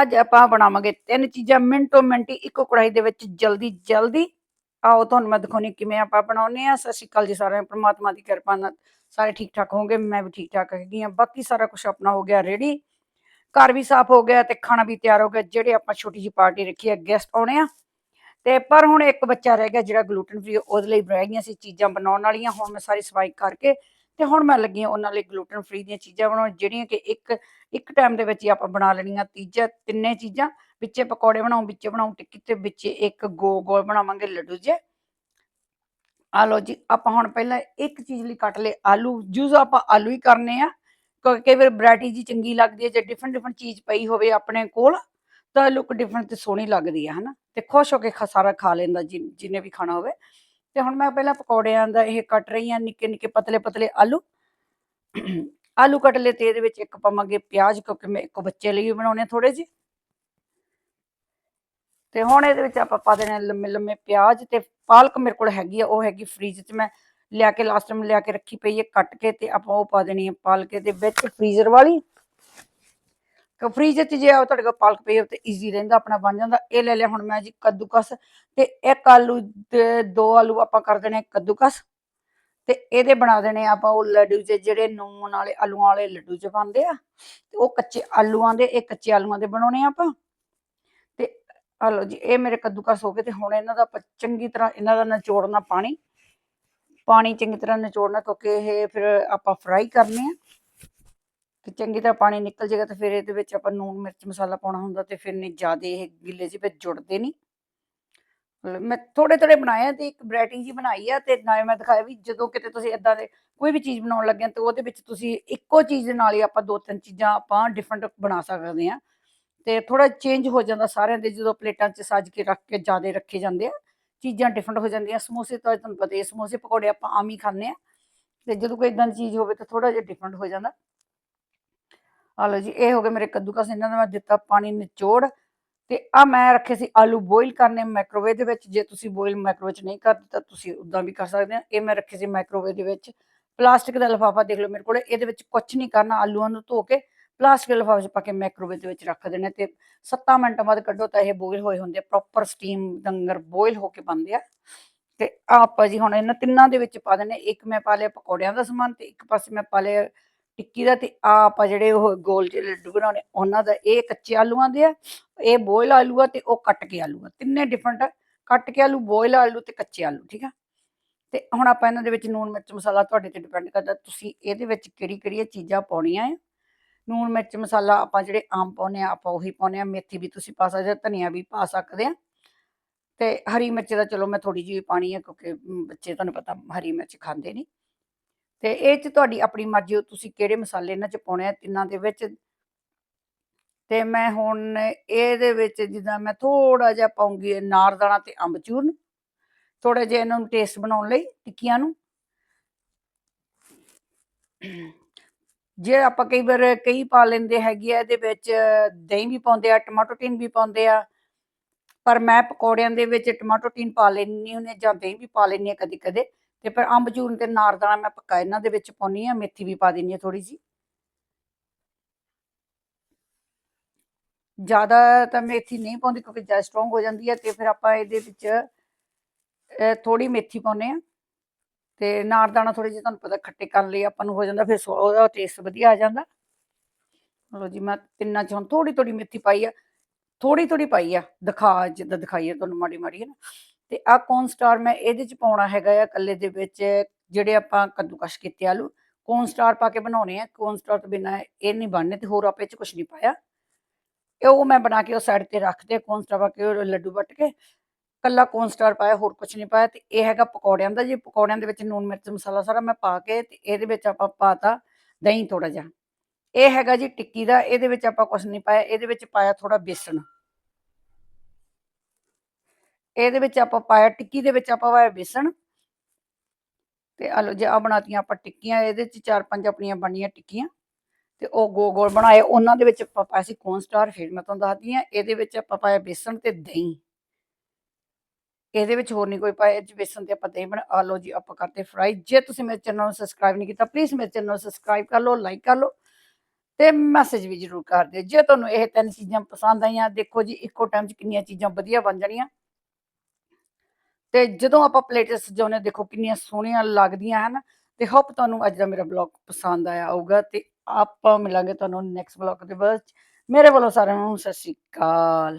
ਅੱਜ ਆਪਾਂ ਬਣਾਵਾਂਗੇ ਤਿੰਨ ਚੀਜ਼ਾਂ ਮਿੰਟੋ ਮਿੰਟੀ ਇੱਕੋ ਕੜਾਈ ਦੇ ਵਿੱਚ ਜਲਦੀ ਜਲਦੀ। ਆਓ ਤੁਹਾਨੂੰ ਮੈਂ ਦਿਖਾਉਣੀ ਕਿਵੇਂ ਆਪਾਂ ਬਣਾਉਨੇ ਆ ਸਤਿ ਸ਼੍ਰੀ ਅਕਾਲ ਜੀ ਸਾਰਿਆਂ ਨੂੰ, ਪ੍ਰਮਾਤਮਾ ਦੀ ਕਿਰਪਾ ਨਾਲ ਸਾਰੇ ਠੀਕ ਠਾਕ ਹੋਣਗੇ ਮੈਂ ਵੀ ਠੀਕ ਠਾਕ ਹੈਗੀ ਆ ਬਾਕੀ ਸਾਰਾ ਕੁਝ ਆਪਣਾ ਹੋ ਗਿਆ ਰੈਡੀ ਘਰ ਵੀ ਸਾਫ਼ ਹੋ ਗਿਆ ਤੇ ਖਾਣਾ ਵੀ ਤਿਆਰ ਹੋ ਗਿਆ, ਜਿਹੜੇ ਆਪਾਂ ਛੋਟੀ ਜੀ ਪਾਰਟੀ ਰੱਖੀ ਹੈ ਗੈਸਟ ਆਉਣੇ ਆ। ਤੇ ਪਰ ਹੁਣ ਇੱਕ ਬੱਚਾ ਰਹਿ ਗਿਆ ਜਿਹੜਾ ਗਲੂਟਨ ਫ੍ਰੀ ਉਹਦੇ ਲਈ ਰਹਿ ਗਈਆਂ ਸੀ ਚੀਜ਼ਾਂ ਬਣਾਉਣ ਵਾਲੀਆਂ। ਹੁਣ ਮੈਂ ਸਾਰੀ ਸਫ਼ਾਈ ਕਰਕੇ ਤੇ ਹੁਣ ਮੈਂ ਲੱਗੀ ਹਾਂ ਉਹਨਾਂ ਲਈ ਗਲੂਟਨ ਫ੍ਰੀ ਦੀਆਂ ਚੀਜ਼ਾਂ ਬਣਾਉਣ, ਜਿਹੜੀਆਂ ਕਿ ਇੱਕ ਇੱਕ ਟਾਈਮ ਦੇ ਵਿੱਚ ਹੀ ਆਪਾਂ ਬਣਾ ਲੈਣੀਆਂ ਤੀਜਾ, ਤਿੰਨੇ ਚੀਜ਼ਾਂ, ਵਿੱਚੇ ਪਕੌੜੇ ਬਣਾਉ, ਵਿੱਚੇ ਬਣਾਉ ਟਿੱਕੀ ਤੇ ਵਿੱਚੇ ਇੱਕ ਗੋਲ ਗੋਲ ਬਣਾਵਾਂਗੇ ਲੱਡੂ ਜੇ। ਆ ਲਓ ਜੀ, ਆਪਾਂ ਹੁਣ ਪਹਿਲਾਂ ਇੱਕ ਚੀਜ਼ ਲਈ ਕੱਟ ਲਏ ਆਲੂ, ਜੂਸ ਆਪਾਂ ਆਲੂ ਹੀ ਕਰਨੇ ਆ, ਕਿਉਂਕਿ ਕਈ ਵੈਰਾਈਟੀ ਜੀ ਚੰਗੀ ਲੱਗਦੀ ਹੈ, ਜੇ ਡਿਫਰੈਂਟ ਡਿਫਰੈਂਟ ਚੀਜ਼ ਪਈ ਹੋਵੇ ਆਪਣੇ ਕੋਲ, ਤਾਂ ਲੁੱਕ ਡਿਫਰੈਂਟ ਤੇ ਸੋਹਣੀ ਲੱਗਦੀ ਹੈ, ਹਨਾ? ਤੇ ਖੁਸ਼ ਹੋ ਕੇ ਸਾਰਾ ਖਾ ਲੈਂਦਾ ਜਿ- ਜਿਹਨੇ ਵੀ ਖਾਣਾ ਹੋਵੇ। ਤੇ ਹੁਣ ਮੈਂ ਪਹਿਲਾਂ ਪਕੌੜਿਆਂ ਦਾ ਇਹ ਕੱਟ ਰਹੀ ਹਾਂ, ਨਿੱਕੇ ਨਿੱਕੇ ਪਤਲੇ ਪਤਲੇ ਆਲੂ। ਆਲੂ ਕੱਟ ਲਏ ਤੇ ਇਹਦੇ ਵਿੱਚ ਇੱਕ ਪਾਵਾਂਗੇ ਪਿਆਜ਼, ਕਿਉਂਕਿ ਮੈਂ ਇੱਕ ਬੱਚੇ ਲਈ ਵੀ ਬਣਾਉਣੇ ਥੋੜੇ ਜਿਹੇ। ਤੇ ਹੁਣ ਇਹਦੇ ਵਿੱਚ ਆਪਾਂ ਪਾ ਦੇਣੇ ਆ ਲੰਮੇ ਲੰਮੇ ਪਿਆਜ਼ ਤੇ ਪਾਲਕ ਮੇਰੇ ਕੋਲ ਹੈਗੀ ਆ, ਉਹ ਹੈਗੀ ਫ੍ਰੀਜ 'ਚ। ਮੈਂ ਲਿਆ ਕੇ ਲਾਸਟ ਟਾਈਮ ਲਿਆ ਕੇ ਰੱਖੀ ਪਈ ਹੈ ਕੱਟ ਕੇ ਤੇ ਆਪਾਂ ਉਹ ਪਾ ਦੇਣੀ ਹੈ ਪਾਲਕ ਦੇ ਵਿੱਚ, ਫ੍ਰੀਜ਼ਰ ਵਾਲੀ। ਕਿ ਫ੍ਰੀਜ 'ਚ ਜੇ ਆ ਤੁਹਾਡੇ ਕੋਲ ਪਾਲਕ ਪਈ ਹੋਵੇ ਤੇ ਈਜ਼ੀ ਰਹਿੰਦਾ, ਆਪਣਾ ਬਣ ਜਾਂਦਾ। ਇਹ ਲੈ ਲਿਆ ਹੁਣ ਮੈਂ ਜੀ ਕੱਦੂਕਸ ਤੇ ਇੱਕ ਆਲੂ ਤੇ ਦੋ ਆਲੂ ਆਪਾਂ ਕਰ ਦੇਣੇ ਕੱਦੂਕਸ ਤੇ ਇਹਦੇ ਬਣਾ ਦੇਣੇ ਆਪਾਂ ਉਹ ਲੱਡੂ ਜਿਹੇ ਜਿਹੜੇ ਨੂਨ ਵਾਲੇ ਆਲੂਆਂ ਵਾਲੇ ਲੱਡੂ ਚ ਪਾਉਂਦੇ ਆ। ਤੇ ਉਹ ਕੱਚੇ ਆਲੂਆਂ ਦੇ, ਇਹ ਕੱਚੇ ਆਲੂਆਂ ਦੇ ਬਣਾਉਣੇ ਆ ਆਪਾਂ। ਤੇ ਆ ਲਓ ਜੀ, ਇਹ ਮੇਰੇ ਕੱਦੂਕਸ ਹੋ ਗਏ ਤੇ ਹੁਣ ਇਹਨਾਂ ਦਾ ਆਪਾਂ ਚੰਗੀ ਤਰ੍ਹਾਂ ਇਹਨਾਂ ਦਾ ਨਿਚੋੜਨਾ ਪਾਣੀ। ਪਾਣੀ ਚੰਗੀ ਤਰ੍ਹਾਂ ਨਿਚੋੜਨਾ ਕਿਉਂਕਿ ਇਹ ਫਿਰ ਆਪਾਂ ਫਰਾਈ ਕਰਨੇ ਆ। ਤੇ ਚੰਗੀ ਤਰ੍ਹਾਂ ਪਾਣੀ ਨਿਕਲ ਜਾਏਗਾ ਤੇ ਫਿਰ ਇਹਦੇ ਵਿੱਚ ਆਪਾਂ ਨੂਨ ਮਿਰਚ ਮਸਾਲਾ ਪਾਉਣਾ ਹੁੰਦਾ ਤੇ ਫਿਰ ਨਹੀਂ ਜ਼ਿਆਦਾ ਇਹ ਗਿੱਲੇ ਜਿਹੇ ਵਿੱਚ ਜੁੜਦੇ ਨਹੀਂ। ਮੈਂ ਥੋੜੇ ਥੋੜੇ ਬਣਾਏ ਆ ਤੇ ਇੱਕ ਵੈਰਾਈਟੀ ਜੀ ਬਣਾਈ ਆ ਤੇ ਨਾਲੇ ਮੈਂ ਦਿਖਾਇਆ ਵੀ ਜਦੋਂ ਕਿਤੇ ਤੁਸੀਂ ਇਦਾਂ ਦੇ ਕੋਈ ਵੀ ਚੀਜ਼ ਬਣਾਉਣ ਲੱਗੇ ਆ ਤੇ ਉਹਦੇ ਵਿੱਚ ਤੁਸੀਂ ਇੱਕੋ ਚੀਜ਼ ਦੇ ਨਾਲ ਹੀ ਆਪਾਂ ਦੋ ਤਿੰਨ ਚੀਜ਼ਾਂ ਆਪਾਂ ਡਿਫਰੈਂਟ ਬਣਾ ਸਕਦੇ ਆ। ਤੇ ਥੋੜਾ ਚੇਂਜ ਹੋ ਜਾਂਦਾ ਸਾਰਿਆਂ ਦੇ ਜਦੋਂ ਪਲੇਟਾਂ 'ਚ ਸੱਜ ਕੇ ਰੱਖ ਕੇ ਜ਼ਿਆਦਾ ਰੱਖੇ ਜਾਂਦੇ ਆ, ਚੀਜ਼ਾਂ ਡਿਫਰੈਂਟ ਹੋ ਜਾਂਦੀਆਂ। ਸਮੋਸੇ ਤਾਂ ਤੁਹਾਨੂੰ ਪਤਾ ਹੀ ਹੈ ਸਮੋਸੇ ਪਕੌੜੇ ਆਪਾਂ ਆਮ ਹੀ ਖਾਂਦੇ ਆ। ਤੇ ਜਦੋਂ ਕੋਈ ਇਦਾਂ ਦੀ ਚੀਜ਼ ਹੋਵੇ ਤਾਂ ਥੋੜਾ ਜਿਹਾ ਡਿਫਰੈਂਟ ਹੋ ਜਾਂਦਾ। ਆ ਲਓ ਜੀ, ਇਹ ਹੋ ਗਏ ਮੇਰੇ ਕੱਦੂਕਸ, ਇਹਨਾਂ ਦਾ ਮੈਂ ਦਿੱਤਾ ਪਾਣੀ ਨਿਚੋੜ ਤੇ ਆ ਮੈਂ ਰੱਖੇ ਸੀ ਆਲੂ ਬੋਇਲ ਕਰਨੇ ਮਾਈਕ੍ਰੋਵੇਵ ਦੇ ਵਿੱਚ, ਜੇ ਤੁਸੀਂ ਬੋਇਲ ਮਾਈਕ੍ਰੋਵੇਵ ਚ ਨਹੀਂ ਕਰਦੇ ਤਾਂ ਤੁਸੀਂ ਉਦਾਂ ਵੀ ਕਰ ਸਕਦੇ ਆ ਇਹ ਮੈਂ ਰੱਖੇ ਸੀ ਮਾਈਕ੍ਰੋਵੇਵ ਦੇ ਵਿੱਚ। ਪਲਾਸਟਿਕ ਦਾ ਲਿਫਾਫਾ ਦੇਖ ਲਓ ਮੇਰੇ ਕੋਲ, ਇਹਦੇ ਵਿੱਚ ਕੁਝ ਨਹੀਂ ਕਰਨਾ, ਆਲੂਆਂ ਨੂੰ ਧੋ ਕੇ ਪਲਾਸਟਿਕ ਦੇ ਲਿਫਾਫੇ 'ਚ ਪਾ ਕੇ ਮਾਈਕ੍ਰੋਵੇਵ ਦੇ ਵਿੱਚ ਰੱਖ ਦੇਣੇ ਤੇ 7 ਮਿੰਟਾਂ ਬਾਅਦ ਕੱਢੋ ਤਾਂ ਇਹ ਬੋਇਲ ਹੋਏ ਹੁੰਦੇ ਆ ਪ੍ਰੋਪਰ ਸਟੀਮ ਦੰਗਰ ਬੋਇਲ ਹੋ ਕੇ ਬਣਦੇ ਆ। ਤੇ ਆਹ ਆਪਾਂ ਜੀ ਹੁਣ ਇਹਨਾਂ ਤਿੰਨਾਂ ਦੇ ਵਿੱਚ ਪਾ ਦੇਣੇ ਇੱਕ ਮੈਂ ਪਾ ਲਿਆ ਪਕੌੜਿਆਂ ਦਾ ਸਮਾਨ ਤੇ ਇੱਕ ਪਾਸੇ ਮੈਂ ਪਾ ਲਿਆ ਟਿੱਕੀ ਦਾ ਤੇ ਆ ਆਪਾਂ ਜਿਹੜੇ ਉਹ ਗੋਲ ਜਿਹੇ ਲੱਡੂ ਬਣਾਉਣੇ ਉਹਨਾਂ ਦਾ ਇਹ ਕੱਚੇ ਆਲੂਆਂ ਦੇ ਆ, ਇਹ ਬੋਇਲ ਆਲੂ ਆ ਤੇ ਉਹ ਕੱਟ ਕੇ ਆਲੂ ਆ। ਤਿੰਨੇ ਡਿਫਰੈਂਟ ਆ, ਕੱਟ ਕੇ ਆਲੂ, ਬੋਇਲ ਆਲੂ ਤੇ ਕੱਚੇ ਆਲੂ, ਠੀਕ ਆ? ਤੇ ਹੁਣ ਆਪਾਂ ਇਹਨਾਂ ਦੇ ਵਿੱਚ ਨੂਨ ਮਿਰਚ ਮਸਾਲਾ ਤੁਹਾਡੇ ਤੇ ਡਿਪੈਂਡ ਕਰਦਾ, ਤੁਸੀਂ ਇਹਦੇ ਵਿੱਚ ਕਿਹੜੀ ਕਿਹੜੀਆਂ ਚੀਜ਼ਾਂ ਪਾਉਣੀਆਂ ਆ? ਨੂਨ ਮਿਰਚ ਮਸਾਲਾ ਆਪਾਂ ਜਿਹੜੇ ਆਮ ਪਾਉਨੇ ਆ, ਆਪਾਂ ਉਹੀ ਪਾਉਨੇ ਆ, ਮੇਥੀ ਵੀ ਤੁਸੀਂ ਪਾ ਸਕਦੇ ਹੋ, ਧਨੀਆ ਵੀ ਪਾ ਸਕਦੇ ਆ। ਤੇ ਹਰੀ ਮਿਰਚ ਦਾ ਚਲੋ ਮੈਂ ਥੋੜੀ ਜਿਹੀ ਪਾਣੀ ਆ ਕਿਉਂਕਿ ਬੱਚੇ ਤੁਹਾਨੂੰ ਪਤਾ ਹਰੀ ਮਿਰਚ ਖਾਂਦੇ ਨਹੀਂ ਤੇ ਇਹ ਚ ਤੁਹਾਡੀ ਆਪਣੀ ਮਰਜ਼ੀ ਹੋ, ਤੁਸੀਂ ਕਿਹੜੇ ਮਸਾਲੇ ਇਹਨਾਂ ਚ ਪਾਉਣੇ ਆ, ਤਿੰਨਾਂ ਦੇ ਵਿੱਚ। ਤੇ ਮੈਂ ਹੁਣ ਇਹਦੇ ਵਿੱਚ ਜਿੱਦਾਂ ਮੈਂ ਥੋੜਾ ਜਿਹਾ ਪਾਉਂਗੀ ਨਾਰਦਾਣਾ ਤੇ ਅੰਬਚੂਰਨ ਥੋੜਾ ਜਿਹਾ ਇਹਨਾਂ ਨੂੰ ਟੇਸਟ ਬਣਾਉਣ ਲਈ ਟਿੱਕੀਆਂ ਨੂੰ। ਜੇ ਆਪਾਂ ਕਈ ਵਾਰ ਕਈ ਪਾ ਲੈਂਦੇ ਹੈਗੇ ਆ, ਇਹਦੇ ਵਿੱਚ ਦਹੀਂ ਵੀ ਪਾਉਂਦੇ ਆ ਟਮਾਟੋ ਟੀਨ ਵੀ ਪਾਉਂਦੇ ਆ, ਪਰ ਮੈਂ ਪਕੌੜਿਆਂ ਦੇ ਵਿੱਚ ਟਮਾਟੋ ਟੀਨ ਪਾ ਲੈਣੀ ਹੁੰਦੀ ਜਾਂ ਦਹੀਂ ਵੀ ਪਾ ਲੈਣੀ ਆ ਕਦੇ ਕਦੇ ਤੇ ਪਰ ਅੰਬਚੂਰਨ ਤੇ ਨਾਰਦਾਣਾ ਮੈਂ ਪੱਕਾ ਇਹਨਾਂ ਦੇ ਵਿੱਚ ਪਾਉਣੀ ਆ, ਮੇਥੀ ਵੀ ਪਾ ਦਿੰਨੀ ਆ ਥੋੜੀ ਜੀ ਜ਼ਿਆਦਾ ਤਾਂ ਮੇਥੀ ਨਹੀਂ ਪਾਉਂਦੀ ਕਿਉਂਕਿ ਜ਼ਿਆਦਾ ਸਟਰੋਂਗ ਹੋ ਜਾਂਦੀ ਹੈ ਤੇ ਫਿਰ ਆਪਾਂ ਇਹਦੇ ਵਿੱਚ ਥੋੜੀ ਮੇਥੀ ਪਾਉਨੇ ਆ ਤੇ ਨਾਰਦਾਣਾ ਥੋੜੀ ਜਿਹੀ ਤੁਹਾਨੂੰ ਪਤਾ ਖੱਟੇ ਕਰਨ ਲਈ ਆਪਾਂ ਨੂੰ ਹੋ ਜਾਂਦਾ, ਫਿਰ ਸੋ- ਉਹਦਾ ਟੇਸਟ ਵਧੀਆ ਆ ਜਾਂਦਾ। ਲੋ ਜੀ, ਮੈਂ ਤਿੰਨਾਂ ਚ ਹੁਣ ਥੋੜੀ ਥੋੜੀ ਮੇਥੀ ਪਾਈ ਆ। ਥੋੜੀ ਥੋੜੀ ਪਾਈ ਆ, ਦਿਖਾ ਜਿੱਦਾਂ ਦਿਖਾਈ ਆ ਤੁਹਾਨੂੰ ਮਾੜੀ ਮਾੜੀ ਹੈ ਨਾ। ਤੇ ਆ ਕੌਰਨ ਸਟਾਰ ਮੈਂ ਇਹਦੇ ਚ ਪਾਉਣਾ ਹੈਗਾ ਆ ਕੱਲੇ ਦੇ ਵਿੱਚ ਜਿਹੜੇ ਆਪਾਂ ਕੱਦੂਕਸ਼ ਕੀਤੇ ਆਲੂ ਕੌਰਨ ਸਟਾਰ ਪਾ ਕੇ ਬਣਾਉਣੇ ਆ ਕੌਰਨ ਸਟਾਰ ਤੋਂ ਬਿਨਾ ਇਹ ਨਹੀਂ ਬਣਨੇ ਤੇ ਹੋਰ ਆਪਾਂ ਇਹ ਚ ਕੁਝ ਨਹੀਂ ਪਾਇਆ। ਇਹ ਉਹ ਮੈਂ ਬਣਾ ਕੇ ਉਹ ਸਾਈਡ ਤੇ ਰੱਖ ਤੇ ਕੌਰਨ ਸਟਾਰ ਪਾ ਕੇ ਲੱਡੂ ਵੱਟ ਕੇ ਕੱਲਾ ਕੌਰਨ ਸਟਾਰ ਪਾਇਆ, ਹੋਰ ਕੁਝ ਨਹੀਂ ਪਾਇਆ ਤੇ ਇਹ ਹੈਗਾ ਪਕੌੜਿਆਂ ਦਾ, ਜੇ ਪਕੌੜਿਆਂ ਦੇ ਵਿੱਚ ਨੂਨ ਮਿਰਚ ਮਸਾਲਾ ਸਾਰਾ ਮੈਂ ਪਾ ਕੇ ਤੇ ਇਹਦੇ ਵਿੱਚ ਆਪਾਂ ਪਾਤਾ ਦਹੀਂ ਥੋੜਾ ਜਿਹਾ। ਇਹ ਹੈਗਾ ਜੀ ਟਿੱਕੀ ਦਾ, ਇਹਦੇ ਵਿੱਚ ਆਪਾਂ ਕੁਝ ਨਹੀਂ ਪਾਇਆ, ਇਹਦੇ ਵਿੱਚ ਪਾਇਆ ਥੋੜਾ ਬੇਸਣ। ਇਹਦੇ ਵਿੱਚ ਆਪਾਂ ਪਾਇਆ, ਟਿੱਕੀ ਦੇ ਵਿੱਚ ਆਪਾਂ ਪਾਇਆ ਬੇਸਣ। ਤੇ ਆ ਲੋ ਜੀ ਆ ਬਣਾਤੀਆਂ ਆਪਾਂ ਟਿੱਕੀਆਂ, ਇਹਦੇ ਚ ਚਾਰ ਪੰਜ ਆਪਣੀਆਂ ਬਣੀਆਂ ਟਿੱਕੀਆਂ। ਤੇ ਉਹ ਗੋਲ ਗੋਲ ਬਣਾਏ, ਉਹਨਾਂ ਦੇ ਵਿੱਚ ਆਪਾਂ ਪਾਇਆ ਸੀ ਕੌਰਨ ਸਟਾਰ ਫਿਰ ਮੈਂ ਤੁਹਾਨੂੰ ਦੱਸਦੀ ਆ ਇਹਦੇ ਵਿੱਚ ਆਪਾਂ ਪਾਇਆ ਬੇਸਣ ਤੇ ਦਹੀਂ। ਇਹਦੇ ਵਿੱਚ ਹੋਰ ਨਹੀਂ ਕੋਈ ਪਾਇਆ, ਇਹ 'ਚ ਬੇਸਣ ਤੇ ਆਪਾਂ ਦਹੀਂ ਬਣਾ ਆ ਲਓ ਜੀ, ਆਪਾਂ ਕਰਤੇ ਫਰਾਈ ਜੇ ਤੁਸੀਂ ਮੇਰੇ ਚੈਨਲ ਨੂੰ ਸਬਸਕ੍ਰਾਈਬ ਨਹੀਂ ਕੀਤਾ ਪਲੀਜ਼ ਮੇਰੇ ਚੈਨਲ ਨੂੰ ਸਬਸਕ੍ਰਾਈਬ ਕਰ ਲਓ ਲਾਈਕ ਕਰ ਲਓ, ਤੇ ਮੈਸੇਜ ਵੀ ਜ਼ਰੂਰ ਕਰ ਦਿਓ। ਜੇ ਤੁਹਾਨੂੰ ਇਹ ਤਿੰਨ ਚੀਜ਼ਾਂ ਪਸੰਦ ਆਈਆਂ, ਦੇਖੋ ਜੀ, ਇੱਕੋ ਟਾਈਮ 'ਚ ਕਿੰਨੀਆਂ ਚੀਜ਼ਾਂ ਵਧੀਆ ਬਣ ਜਾਣੀਆਂ। ਤੇ ਜਦੋਂ ਆਪਾਂ ਪਲੇਟਸ ਸਜਾਉਂਦੇ ਹਾਂ, ਦੇਖੋ ਕਿੰਨੀਆਂ ਸੋਹਣੀਆਂ ਲੱਗਦੀਆਂ ਹਨ ਤੇ ਹੋਪ ਤੁਹਾਨੂੰ ਅੱਜ ਦਾ ਮੇਰਾ ਬਲੌਗ ਪਸੰਦ ਆਇਆ ਹੋਊਗਾ ਤੇ ਆਪਾਂ ਮਿਲਾਂਗੇ ਤੁਹਾਨੂੰ ਨੈਕਸਟ ਬਲੌਗ ਦੇ ਵਿੱਚ। ਮੇਰੇ ਵੱਲੋਂ ਸਾਰਿਆਂ ਨੂੰ ਸਤਿ ਸ਼੍ਰੀ ਅਕਾਲ।